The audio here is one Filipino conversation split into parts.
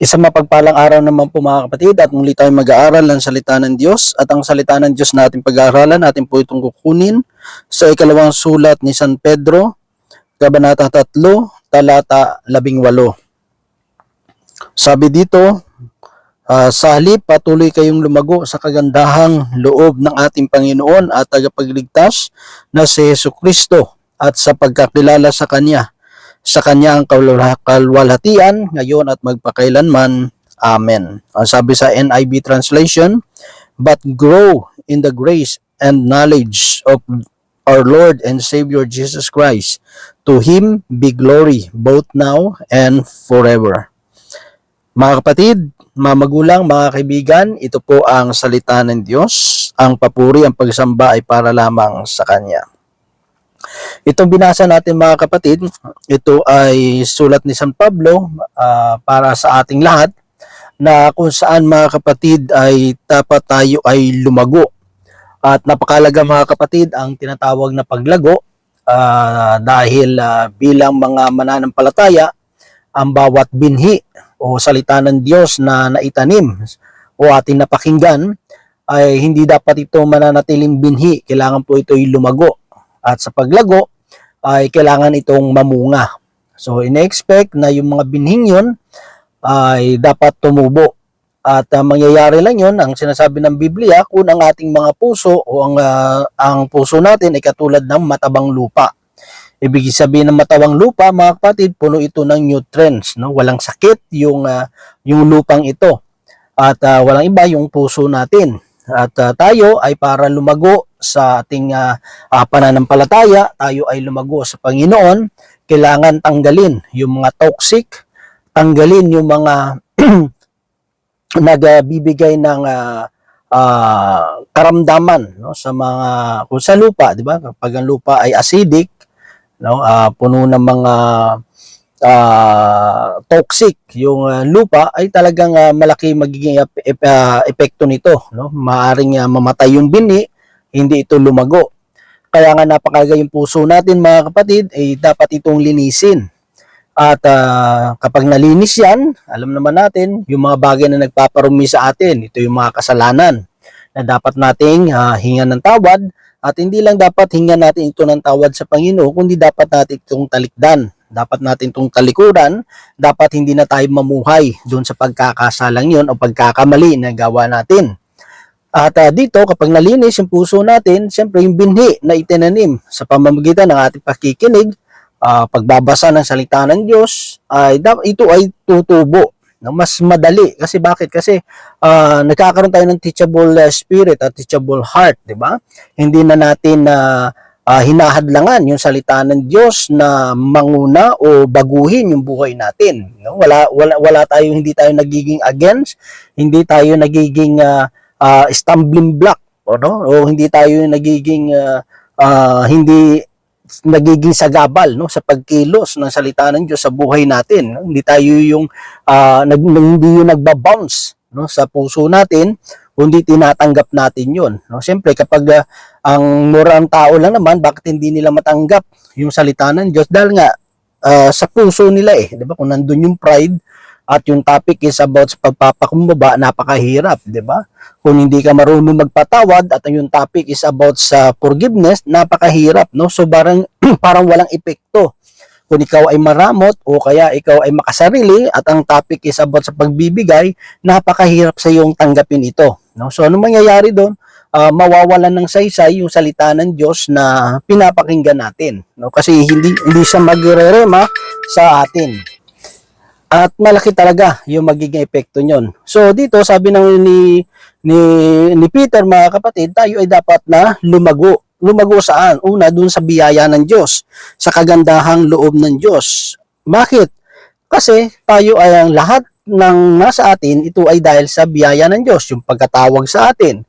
Isang mapagpalang araw naman po mga kapatid at muli tayong mag-aaral ng salita ng Diyos at ang salita ng Diyos na ating pag-aaralan natin po itong kukunin sa ikalawang sulat ni San Pedro, Kabanata 3, talata 18. Sabi dito, ah, sa halip patuloy kayong lumago sa kagandahang loob ng ating Panginoon at tagapagligtas na si Yesu Kristo at sa pagkakilala sa Kanya sa kanya ang kalwala- kalwalhatian ngayon at magpakailanman. Amen. Ang sabi sa NIV translation, but grow in the grace and knowledge of our Lord and Savior Jesus Christ. To Him be glory both now and forever. Mga kapatid, mga magulang, mga kaibigan, ito po ang salita ng Diyos. Ang papuri, ang pagsamba ay para lamang sa Kanya. Itong binasa natin mga kapatid, ito ay sulat ni San Pablo ah, para sa ating lahat na kung saan mga kapatid ay dapat tayo ay lumago. At napakalaga mga kapatid ang tinatawag na paglago ah, dahil ah, bilang mga mananampalataya, ang bawat binhi o salita ng Diyos na naitanim o ating napakinggan ay hindi dapat ito mananatiling binhi. Kailangan po ito'y lumago. At sa paglago, ay kailangan itong mamunga. So, ine-expect na yung mga binhing yun ay dapat tumubo. At ah, mangyayari lang yun, ang sinasabi ng Biblia, kung ang ating mga puso o ang, ah, ang puso natin ay katulad ng matabang lupa. Ibig sabihin ng matabang lupa, mga kapatid, puno ito ng nutrients. No? Walang sakit yung, ah, yung lupang ito. At ah, walang iba yung puso natin. At ah, tayo ay para lumago sa ating ah, ah, pananampalataya, tayo ay lumago sa Panginoon, kailangan tanggalin yung mga toxic, tanggalin yung mga nagbibigay ng ah, ah, karamdaman no sa mga kung sa lupa, di ba? Kapag ang lupa ay acidic, no, ah, puno ng mga ah, toxic yung ah, lupa ay talagang ah, malaki magiging ep- ep- epekto nito, no? Maaring ah, mamatay yung bini, hindi ito lumago. Kaya nga napakalaga yung puso natin mga kapatid, ay dapat itong linisin. At ah, kapag nalinis yan, alam naman natin, yung mga bagay na nagpaparumi sa atin, ito yung mga kasalanan na dapat nating ah, hingan ng tawad at hindi lang dapat hingan natin ito ng tawad sa Panginoon, kundi dapat natin itong talikdan. Dapat natin itong talikuran, dapat hindi na tayo mamuhay doon sa pagkakasalang yon o pagkakamali na gawa natin. At ah, dito, kapag nalinis yung puso natin, siyempre yung binhi na itinanim sa pamamagitan ng ating pakikinig, ah, pagbabasa ng salita ng Diyos, ay dap- ito ay tutubo. No? Mas madali. Kasi bakit? Kasi ah, nagkakaroon tayo ng teachable spirit at teachable heart, di ba? Hindi na natin na hinahadlangan yung salita ng Diyos na manguna o baguhin yung buhay natin. No? Wala, wala, wala tayo, hindi tayo nagiging against, hindi tayo nagiging ah, ah, stumbling block o no? O hindi tayo nagiging ah, ah, hindi nagiging sagabal no? Sa pagkilos ng salita ng Diyos sa buhay natin hindi tayo yung ah, nag, hindi yung nagba-bounce no? Sa puso natin kundi tinatanggap natin yon no? Siyempre kapag ah, ang murang tao lang naman bakit hindi nila matanggap yung salita ng Diyos? Dahil nga ah, sa puso nila eh di ba? Kung nandun yung pride at yung topic is about sa pagpapakumbaba, napakahirap, di ba? Kung hindi ka marunong magpatawad at yung topic is about sa forgiveness, napakahirap, no? So parang, parang walang epekto. Kung ikaw ay maramot o kaya ikaw ay makasarili at ang topic is about sa pagbibigay, napakahirap sa iyong tanggapin ito. No? So ano mangyayari doon? Ah, mawawalan ng saysay yung salita ng Diyos na pinapakinggan natin. No? Kasi hindi, hindi siya magrerema sa atin at malaki talaga yung magiging epekto nyon. So dito sabi ng ni ni, ni Peter mga kapatid, tayo ay dapat na lumago. Lumago saan? Una, dun sa biyaya ng Diyos, sa kagandahang loob ng Diyos. Bakit? Kasi tayo ay ang lahat ng nasa atin, ito ay dahil sa biyaya ng Diyos, yung pagkatawag sa atin,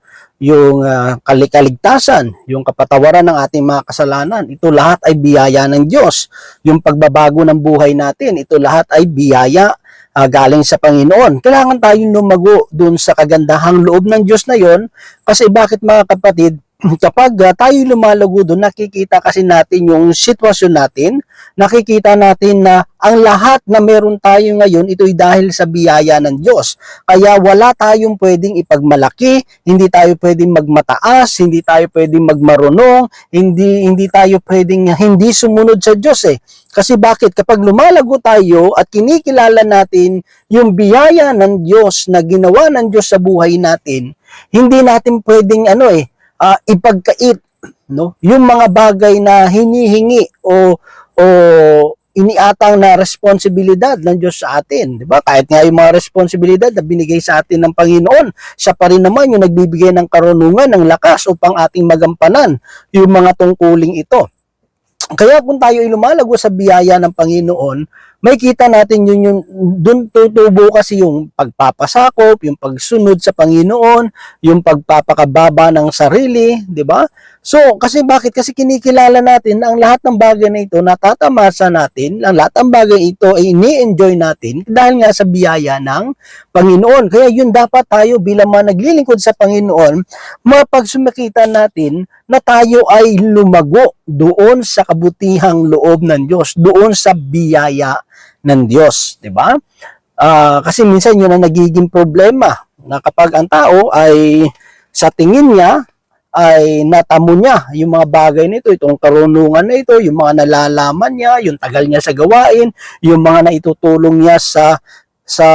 yung uh, kalikaligtasan, yung kapatawaran ng ating mga kasalanan. Ito lahat ay biyaya ng Diyos. Yung pagbabago ng buhay natin, ito lahat ay biyaya ah, galing sa Panginoon. Kailangan tayong lumago dun sa kagandahang loob ng Diyos na yon kasi bakit mga kapatid, kapag ah, tayo lumalago doon, nakikita kasi natin yung sitwasyon natin, nakikita natin na ang lahat na meron tayo ngayon, ito'y dahil sa biyaya ng Diyos. Kaya wala tayong pwedeng ipagmalaki, hindi tayo pwedeng magmataas, hindi tayo pwedeng magmarunong, hindi hindi tayo pwedeng hindi sumunod sa Diyos eh. Kasi bakit? Kapag lumalago tayo at kinikilala natin yung biyaya ng Diyos na ginawa ng Diyos sa buhay natin, hindi natin pwedeng ano eh, ah, ipagkait no yung mga bagay na hinihingi o o iniatang na responsibilidad ng Diyos sa atin, di ba? Kahit nga yung mga responsibilidad na binigay sa atin ng Panginoon, siya pa rin naman yung nagbibigay ng karunungan, ng lakas upang ating magampanan yung mga tungkuling ito. Kaya kung tayo ay lumalago sa biyaya ng Panginoon, may kita natin yun yung dun tutubo kasi yung pagpapasakop, yung pagsunod sa Panginoon, yung pagpapakababa ng sarili, di ba? So, kasi bakit? Kasi kinikilala natin na ang lahat ng bagay na ito natatamasa natin, ang lahat ng bagay ito ay ini-enjoy natin dahil nga sa biyaya ng Panginoon. Kaya yun dapat tayo bilang mga naglilingkod sa Panginoon, mapagsumakita natin na tayo ay lumago doon sa kabutihang loob ng Diyos, doon sa biyaya ng Diyos, 'di ba? Ah, kasi minsan yun ang nagiging problema na kapag ang tao ay sa tingin niya ay natamo niya yung mga bagay nito, itong karunungan na ito, yung mga nalalaman niya, yung tagal niya sa gawain, yung mga naitutulong niya sa sa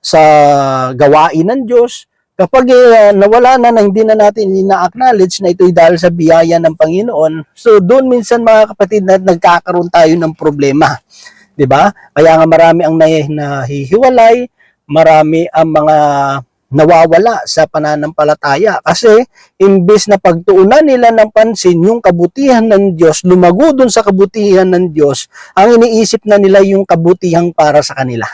sa gawain ng Diyos. Kapag eh, nawala na na hindi na natin ina-acknowledge na ito'y dahil sa biyaya ng Panginoon, so doon minsan mga kapatid na nagkakaroon tayo ng problema. 'Di ba? Kaya nga marami ang nahi- nahihiwalay, marami ang mga nawawala sa pananampalataya kasi imbes na pagtuunan nila ng pansin yung kabutihan ng Diyos, lumago dun sa kabutihan ng Diyos, ang iniisip na nila yung kabutihang para sa kanila.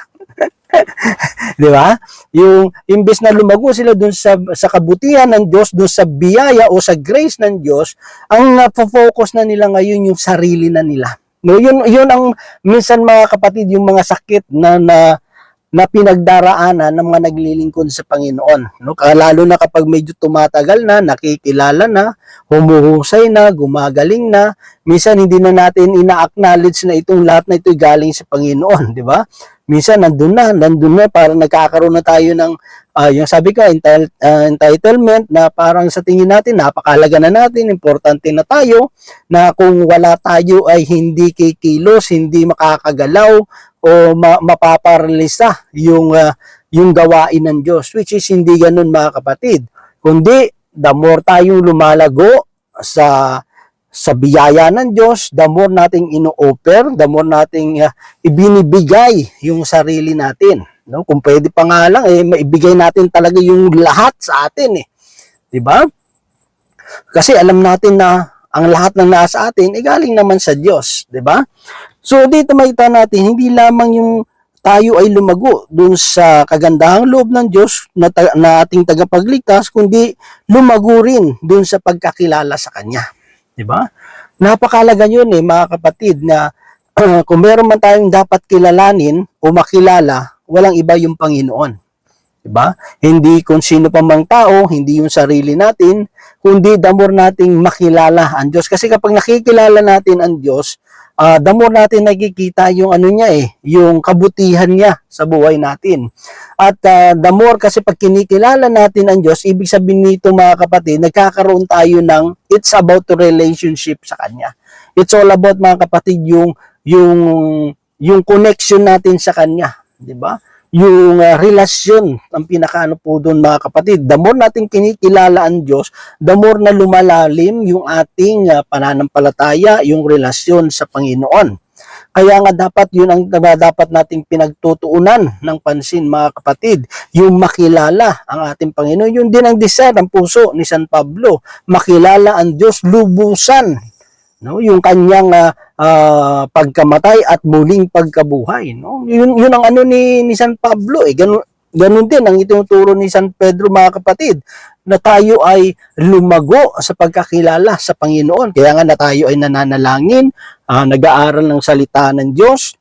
'Di ba? Yung imbes na lumago sila dun sa sa kabutihan ng Diyos, dun sa biyaya o sa grace ng Diyos, ang focus na nila ngayon yung sarili na nila. No, yun yun ang minsan mga kapatid yung mga sakit na na na pinagdaraanan ng mga naglilingkod sa Panginoon. No? Lalo na kapag medyo tumatagal na, nakikilala na, humuhusay na, gumagaling na, minsan hindi na natin ina-acknowledge na itong lahat na ito galing sa Panginoon, di ba? Minsan nandun na, nandun na, parang nagkakaroon na tayo ng, ah, yung sabi ko, entitle- ah, entitlement na parang sa tingin natin, napakalaga na natin, importante na tayo, na kung wala tayo ay hindi kikilos, hindi makakagalaw, o ma- mapaparalisa yung ah, yung gawain ng Diyos which is hindi ganun mga kapatid. Kundi the more tayong lumalago sa sa biyaya ng Diyos the more nating ino-offer the more nating ah, ibinibigay yung sarili natin no kung pwede pa nga lang eh maibigay natin talaga yung lahat sa atin eh ba kasi alam natin na ang lahat ng nasa atin ay galing naman sa Diyos, 'di ba? So dito makita natin hindi lamang yung tayo ay lumago dun sa kagandahang loob ng Diyos na, ta- na ating tagapagligtas, kundi lumago rin dun sa pagkakilala sa Kanya. Di ba? Napakalaga yun eh, mga kapatid, na kung meron man tayong dapat kilalanin o makilala, walang iba yung Panginoon. Diba? Hindi kung sino pa mang tao, hindi yung sarili natin, kundi the nating makilala ang Diyos. Kasi kapag nakikilala natin ang Diyos, ah the more natin nakikita yung ano niya eh, yung kabutihan niya sa buhay natin. At ah, the more kasi pag kinikilala natin ang Diyos, ibig sabihin nito mga kapatid, nagkakaroon tayo ng it's about the relationship sa Kanya. It's all about mga kapatid yung yung yung connection natin sa Kanya, 'di ba? Yung uh, relasyon ang pinakaano po doon mga kapatid. The more natin kinikilala ang Diyos, the more na lumalalim yung ating uh, pananampalataya, yung relasyon sa Panginoon. Kaya nga dapat yun ang dapat nating pinagtutuunan ng pansin mga kapatid, yung makilala ang ating Panginoon. Yun din ang desire, ang puso ni San Pablo, makilala ang Diyos lubusan no yung kanyang ah, ah, pagkamatay at muling pagkabuhay no? Yun yun ang ano ni ni San Pablo eh. Ganun ganun din ang itinuturo ni San Pedro mga kapatid na tayo ay lumago sa pagkakilala sa Panginoon. Kaya nga na tayo ay nananalangin ah, nag-aaral ng salita ng Diyos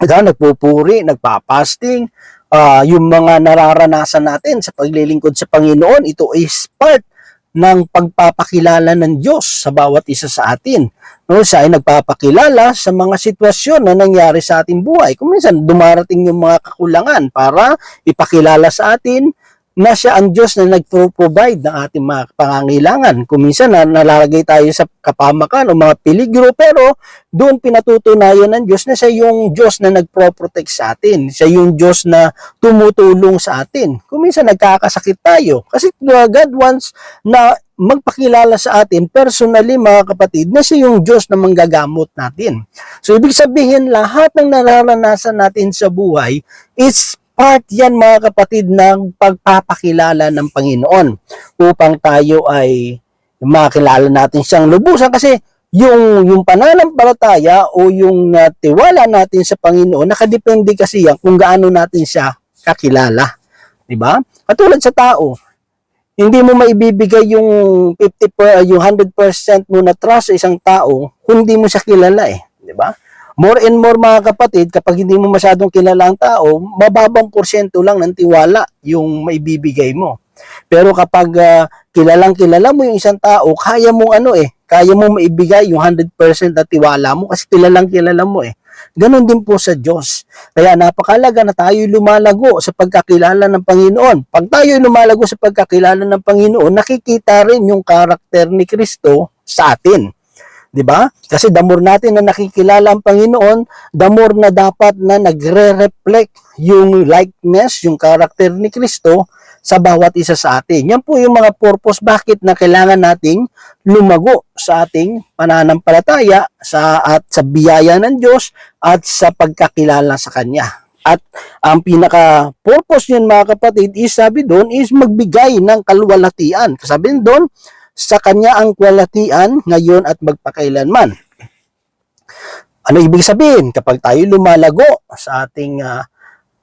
ito, nagpupuri, nagpapasting, ah, yung mga nararanasan natin sa paglilingkod sa Panginoon, ito is part ng pagpapakilala ng Diyos sa bawat isa sa atin. No, siya ay nagpapakilala sa mga sitwasyon na nangyari sa ating buhay. Kung minsan dumarating yung mga kakulangan para ipakilala sa atin na siya ang Diyos na nag-provide ng ating mga pangangailangan. Kung minsan na nalalagay tayo sa kapamakan o mga peligro, pero doon pinatutunayan ng Diyos na siya yung Diyos na nagpro-protect sa atin. Siya yung Diyos na tumutulong sa atin. Kung minsan nagkakasakit tayo. Kasi God wants na magpakilala sa atin personally mga kapatid na siya yung Diyos na manggagamot natin. So ibig sabihin lahat ng nararanasan natin sa buhay is part yan mga kapatid ng pagpapakilala ng Panginoon upang tayo ay makilala natin siyang lubusan kasi yung yung pananampalataya o yung uh, tiwala natin sa Panginoon nakadepende kasi yan kung gaano natin siya kakilala. 'Di ba? Katulad sa tao, hindi mo maibibigay yung 50 per, yung 100% mo na trust sa isang tao kung hindi mo siya kilala eh, 'di ba? More and more mga kapatid, kapag hindi mo masyadong kilala ang tao, mababang porsyento lang ng tiwala yung maibibigay mo. Pero kapag uh, kilalang kilala mo yung isang tao, kaya mo ano eh, kaya mo maibigay yung 100% na tiwala mo kasi kilalang kilala mo eh. Ganon din po sa Diyos. Kaya napakalaga na tayo lumalago sa pagkakilala ng Panginoon. Pag tayo lumalago sa pagkakilala ng Panginoon, nakikita rin yung karakter ni Kristo sa atin. 'Di ba? Kasi the more natin na nakikilala ang Panginoon, the more na dapat na nagre-reflect yung likeness, yung karakter ni Kristo sa bawat isa sa atin. Yan po yung mga purpose bakit na kailangan nating lumago sa ating pananampalataya sa at sa biyaya ng Diyos at sa pagkakilala sa kanya. At ang pinaka purpose niyan mga kapatid is sabi doon is magbigay ng kalwalatian. Sabi doon, sa kanya ang kwalatian ngayon at magpakailanman. Ano ibig sabihin? Kapag tayo lumalago sa ating uh,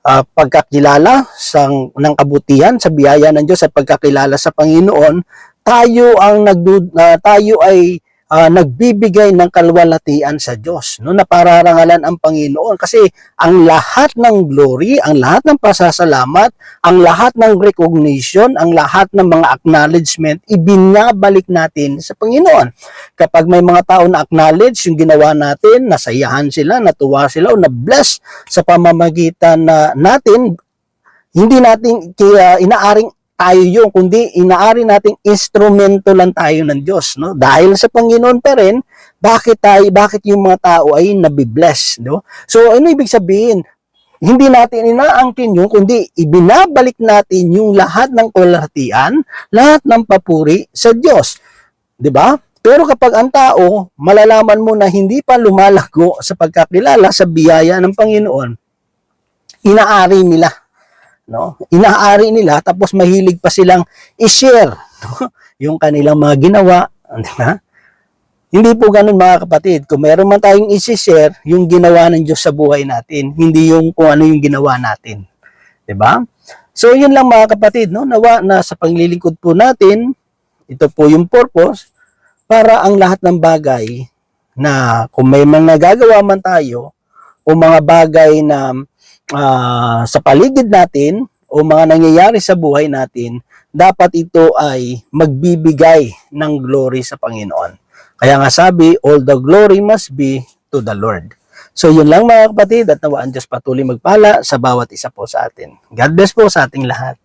uh, pagkakilala sa, ng kabutihan, sa biyaya ng Diyos at pagkakilala sa Panginoon, tayo ang nagdu, uh, tayo ay uh, nagbibigay ng kalwalatian sa Diyos, no, na pararangalan ang Panginoon kasi ang lahat ng glory, ang lahat ng pasasalamat, ang lahat ng recognition, ang lahat ng mga acknowledgement ibinabalik natin sa Panginoon. Kapag may mga tao na acknowledge yung ginawa natin, nasayahan sila, natuwa sila o na-bless sa pamamagitan na natin, hindi natin kaya inaaring tayo yung kundi inaari nating instrumento lang tayo ng Diyos, no? Dahil sa Panginoon pa rin, bakit tayo, bakit yung mga tao ay nabibless, no? So, ano ibig sabihin? Hindi natin inaangkin yung, kundi ibinabalik natin yung lahat ng kalahatian, lahat ng papuri sa Diyos. 'Di ba? Pero kapag ang tao, malalaman mo na hindi pa lumalago sa pagkakilala sa biyaya ng Panginoon, inaari nila no? Inaari nila tapos mahilig pa silang i-share no? yung kanilang mga ginawa, di ba? Hindi po ganun mga kapatid. Kung meron man tayong i-share, yung ginawa ng Diyos sa buhay natin, hindi yung kung ano yung ginawa natin. 'Di ba? So yun lang mga kapatid, no? Nawa na sa paglilingkod po natin, ito po yung purpose para ang lahat ng bagay na kung may mga nagagawa man tayo o mga bagay na uh, sa paligid natin o mga nangyayari sa buhay natin, dapat ito ay magbibigay ng glory sa Panginoon. Kaya nga sabi, all the glory must be to the Lord. So yun lang mga kapatid at nawaan Diyos patuloy magpala sa bawat isa po sa atin. God bless po sa ating lahat.